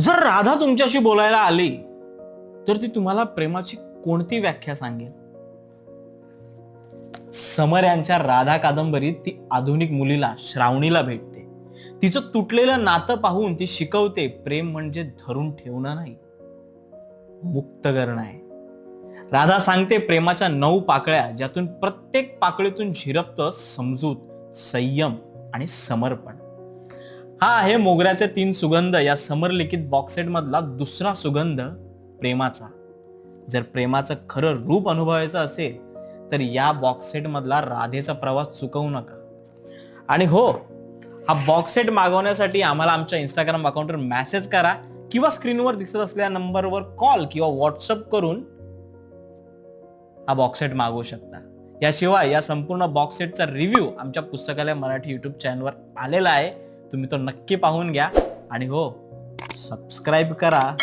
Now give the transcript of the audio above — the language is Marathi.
जर राधा तुमच्याशी बोलायला आली तर ती तुम्हाला प्रेमाची कोणती व्याख्या सांगेल? समर यांच्या राधा कादंबरीत ती आधुनिक मुलीला श्रावणीला भेटते. तिचं तुटलेलं नातं पाहून ती शिकवते प्रेम म्हणजे धरून ठेवणं नाही मुक्त करणं आहे. राधा सांगते प्रेमाच्या नऊ पाकळ्या ज्यातून प्रत्येक पाकळीतून झिरपतं समजूत संयम आणि समर्पण. हा आहे मोगऱ्याचे तीन सुगंध. या समरलिखित बॉक्सेट मधला दुसरा सुगंध प्रेमाचा. जर प्रेमाचं खरं रूप अनुभवायचं असेल तर या बॉक्सेट मधला राधेचा प्रवास चुकवू नका. आणि हो हा बॉक्सेट मागवण्यासाठी आम्हाला आमच्या इंस्टाग्राम अकाउंटवर मेसेज करा किंवा स्क्रीनवर दिसत असलेल्या नंबरवर कॉल किंवा व्हॉट्सअप करून हा बॉक्सेट मागवू शकता. याशिवाय या संपूर्ण बॉक्सेटचा रिव्ह्यू आमच्या पुस्तकालय मराठी युट्यूब चॅनलवर आलेला आहे. तुम्ही तो नक्की पाहून घ्या. आणि हो सबस्क्राईब करा.